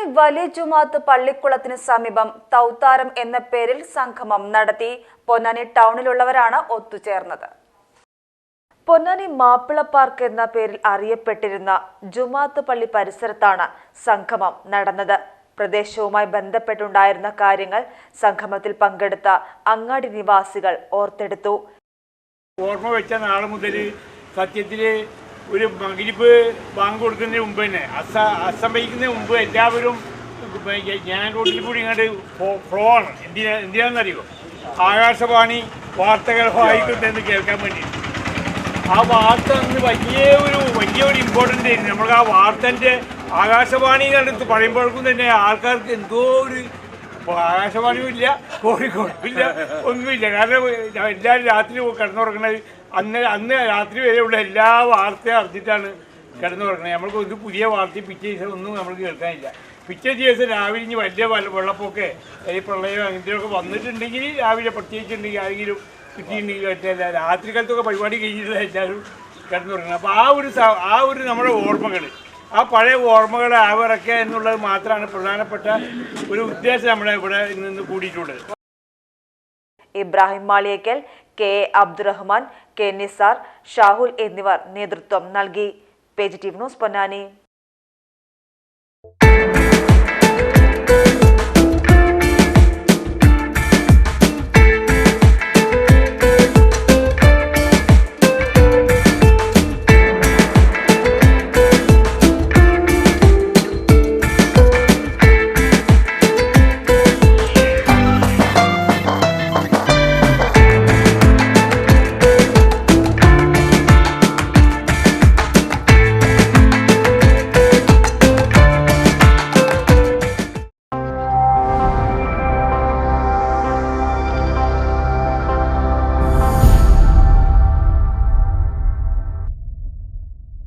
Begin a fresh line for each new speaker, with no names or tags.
പൊന്നാനി വലിയ ജുമാത്ത് പള്ളിക്കുളത്തിന് സമീപം തൗത്താരം എന്ന പേരിൽ സംഗമം നടത്തി പൊന്നാനി ടൗണിലുള്ളവരാണ് ഒത്തുചേർന്നത്. പൊന്നാനി മാപ്പിള പാർക്ക് എന്ന പേരിൽ അറിയപ്പെട്ടിരുന്ന ജുമാത്ത് പള്ളി പരിസരത്താണ് സംഗമം നടന്നത്. പ്രദേശവുമായി ബന്ധപ്പെട്ടുണ്ടായിരുന്ന കാര്യങ്ങൾ സംഗമത്തിൽ പങ്കെടുത്ത അങ്ങാടി നിവാസികൾ ഓർത്തെടുത്തു.
ഓർമ്മ വെച്ച നാൾ മുതൽ സത്യത്തിൽ ഒരു മകിരിപ്പ് ബാങ്ക് കൊടുക്കുന്നതിന് മുമ്പ് തന്നെ. അസ അസ്തമിക്കുന്നതിന് മുമ്പ് എല്ലാവരും ഞാൻ റോഡിൽ കൂടി ഇങ്ങോട്ട് ഫ്ലോ ആണ്. എന്തിനാ എന്തിനാണെന്നറിയോ? ആകാശവാണി വാർത്തകൾ വായിക്കുന്നതെന്ന് കേൾക്കാൻ വേണ്ടി. ആ വാർത്ത അന്ന് വലിയ ഒരു വലിയ ഒരു ഇമ്പോർട്ടന്റ് ആയിരുന്നു. നമ്മൾക്ക് ആ വാർത്തന്റെ ആകാശവാണിയുടെ പറയുമ്പോഴേക്കും തന്നെ ആൾക്കാർക്ക് എന്തോ ഒരു ആകാശവാണിയും ഇല്ല ഒന്നുമില്ല. കാരണം എല്ലാവരും രാത്രി കിടന്നുറങ്ങണത് അന്ന് അന്ന് രാത്രി വരെയുള്ള എല്ലാ വാർത്തയും അറിഞ്ഞിട്ടാണ് കിടന്നുറങ്ങണത്. നമ്മൾക്ക് ഒരു പുതിയ വാർത്തയും പിറ്റേ ദിവസം ഒന്നും നമ്മൾക്ക് കേൾക്കാനില്ല. പിറ്റേ ദിവസം രാവിലെ ഇനി വലിയ വെള്ളപ്പൊക്കെ ഈ പ്രളയം അങ്ങനത്തെയൊക്കെ വന്നിട്ടുണ്ടെങ്കിൽ രാവിലെ പ്രത്യേകിച്ചുണ്ടെങ്കിൽ ആരെങ്കിലും കിട്ടിയിട്ടുണ്ടെങ്കിൽ രാത്രി കാലത്തൊക്കെ പരിപാടി കഴിഞ്ഞിട്ടുള്ള എല്ലാവരും കിടന്നുറങ്ങണം. അപ്പോൾ ആ ഒരു ആ ഒരു നമ്മുടെ ഓർമ്മകൾ ആ പഴയ ഓർമ്മകളെ ആവറക്കുക എന്നുള്ളത് മാത്രമാണ് പ്രധാനപ്പെട്ട ഒരു ഉദ്ദേശം നമ്മുടെ ഇവിടെ നിന്ന് കൂടിയിട്ടുള്ളത്
Ibrahim Maliyakkal K A Abdurahman K Nisar Shahul എന്നിവർ നേതൃത്വം നൽകി. Page T news Ponnani.